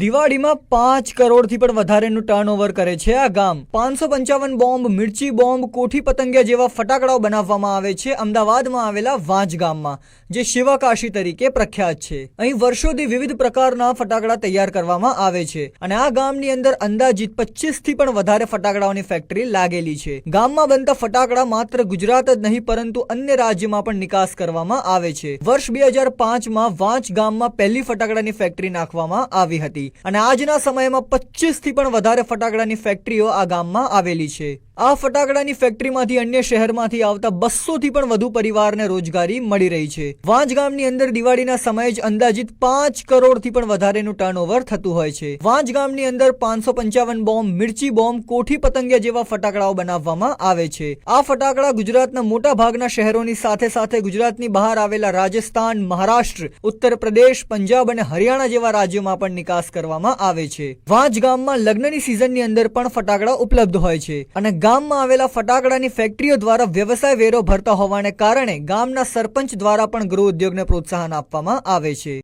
દિવાળીમાં પાંચ કરોડથી પણ વધારેનું ટર્નઓવર કરે છે આ ગામ. પાંચસો પંચાવન બોમ્બ, મિર્ચી બોમ્બ, કોઠી પતંગિયા જેવા ફટાકડાઓ બનાવવામાં આવે છે અમદાવાદમાં આવેલા વાંચ ગામમાં, જે શિવકાશી તરીકે પ્રખ્યાત છે. અહીં વર્ષોથી વિવિધ પ્રકારના ફટાકડા તૈયાર કરવામાં આવે છે અને આ ગામની અંદર અંદાજિત પચીસથી પણ વધારે ફટાકડાઓની ફેક્ટરી લાગેલી છે. ગામમાં બનતા ફટાકડા માત્ર ગુજરાત જ નહીં, પરંતુ અન્ય રાજ્યમાં પણ નિકાસ કરવામાં આવે છે. વર્ષ બે હજાર પાંચમાં વાંચ ગામમાં પહેલી ફટાકડાની ફેક્ટરી નાખવામાં આવી હતી. અને આજના સમયમાં પચીસથી પણ વધારે ફટાકડાની ફેક્ટરીઓ આ ગામમાં આવેલી છે. આ ફટાકડાની ફેક્ટરીમાંથી અન્ય શહેરમાંથી આવતા બસો થી પણ વધુ પરિવારને રોજગારી મળી રહી છે. વાંજ ગામની અંદર દિવાળીના સમયે જ અંદાજિત પાંચ કરોડથી પણ વધારેનું ટર્નઓવર થતું હોય છે. વાંજ ગામની અંદર પાંચસો પંચાવન બોમ્બ, મિર્ચી બોમ્બ, કોઠી પતંગિયા જેવા ફટાકડાઓ બનાવવામાં આવે છે. આ ફટાકડા ગુજરાતના મોટા ભાગના શહેરોની સાથે સાથે ગુજરાતની બહાર આવેલા રાજસ્થાન, મહારાષ્ટ્ર, ઉત્તર પ્રદેશ, પંજાબ અને હરિયાણા જેવા રાજ્યોમાં પણ નિકાસ કરવામાં આવે છે. વાંજ ગામમાં લગ્નની સિઝનની અંદર પણ ફટાકડા ઉપલબ્ધ હોય છે અને ગામમાં આવેલા ફટાકડાની ફેક્ટરીઓ દ્વારા વ્યવસાય વેરો ભરતા હોવાને કારણે ગામના સરપંચ દ્વારા પણ ગૃહ ઉદ્યોગને પ્રોત્સાહન આપવામાં આવે છે.